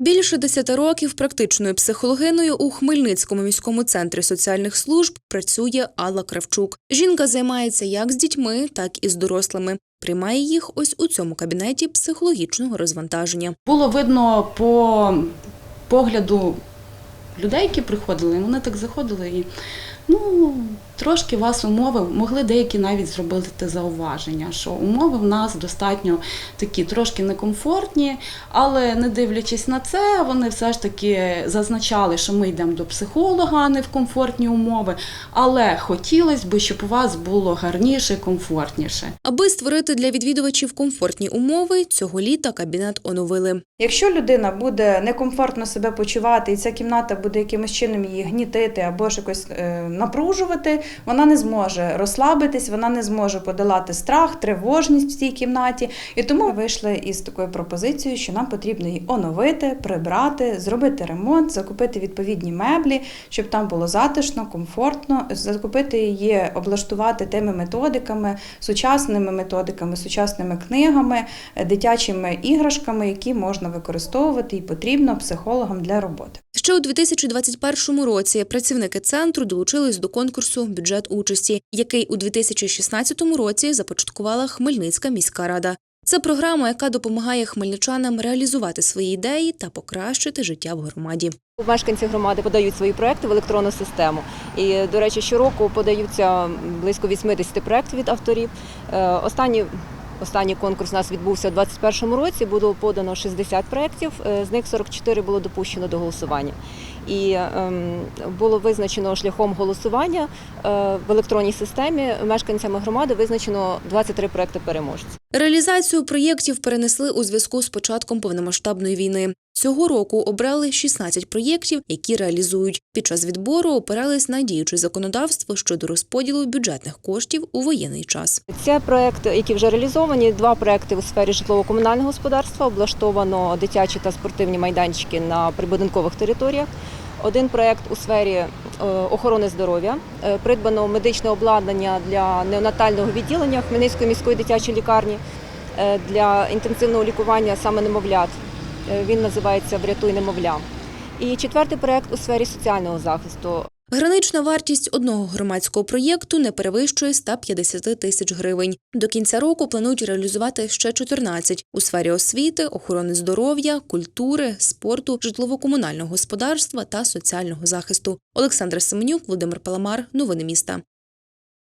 Більше десяти років практичною психологиною у Хмельницькому міському центрі соціальних служб працює Алла Кравчук. Жінка займається як з дітьми, так і з дорослими. Приймає їх ось у цьому кабінеті психологічного розвантаження. Було видно по погляду людей, які приходили, вони так заходили і ну, трошки вас умови, могли деякі навіть зробити зауваження, що умови в нас достатньо такі трошки некомфортні, але не дивлячись на це, вони все ж таки зазначали, що ми йдемо до психолога, а не в комфортні умови. Але хотілося б, щоб у вас було гарніше, комфортніше. Аби створити для відвідувачів комфортні умови, цього літа кабінет оновили. Якщо людина буде некомфортно себе почувати, і ця кімната буде якимось чином її гнітити або ж якось е, напружувати, вона не зможе розслабитись, вона не зможе подолати страх, тривожність в цій кімнаті. І тому вийшли із такою пропозицією, що нам потрібно її оновити, прибрати, зробити ремонт, закупити відповідні меблі, щоб там було затишно, комфортно, закупити її, облаштувати тими методиками, сучасними методиками, сучасними книгами, дитячими іграшками, які можна використовувати і потрібно психологам для роботи. Ще у 2021 році працівники центру долучились до конкурсу Бюджет участі, який у 2016 році започаткувала Хмельницька міська рада. Це програма, яка допомагає хмельничанам реалізувати свої ідеї та покращити життя в громаді. Мешканці громади подають свої проекти в електронну систему. І, до речі, щороку подаються близько 80 проєктів від авторів. Е, Останній, конкурс у нас відбувся у 2021 році. Було подано 60 проєктів, е, з них 44 було допущено до голосування. І ем, було визначено шляхом голосування е, в електронній системі мешканцями громади визначено 23 проекти переможців. Реалізацію проєктів перенесли у зв'язку з початком повномасштабної війни. Цього року обрали 16 проєктів, які реалізують. Під час відбору опирались на діюче законодавство щодо розподілу бюджетних коштів у воєнний час. Це проекти, які вже реалізовані. Два проекти у сфері житлово-комунального господарства. Облаштовано дитячі та спортивні майданчики на прибудинкових територіях. Один проект у сфері е, охорони здоров'я. Е, Придбано медичне обладнання для неонатального відділення Хмельницької міської дитячої лікарні е, для інтенсивного лікування саме немовлят. Е, Він називається Врятуй немовля. І четвертий проект у сфері соціального захисту. Гранична вартість одного громадського проєкту не перевищує 150 тисяч гривень. До кінця року планують реалізувати ще 14 у сфері освіти, охорони здоров'я, культури, спорту, житлово-комунального господарства та соціального захисту. Олександра Семенюк, Володимир Паламар. Новини міста.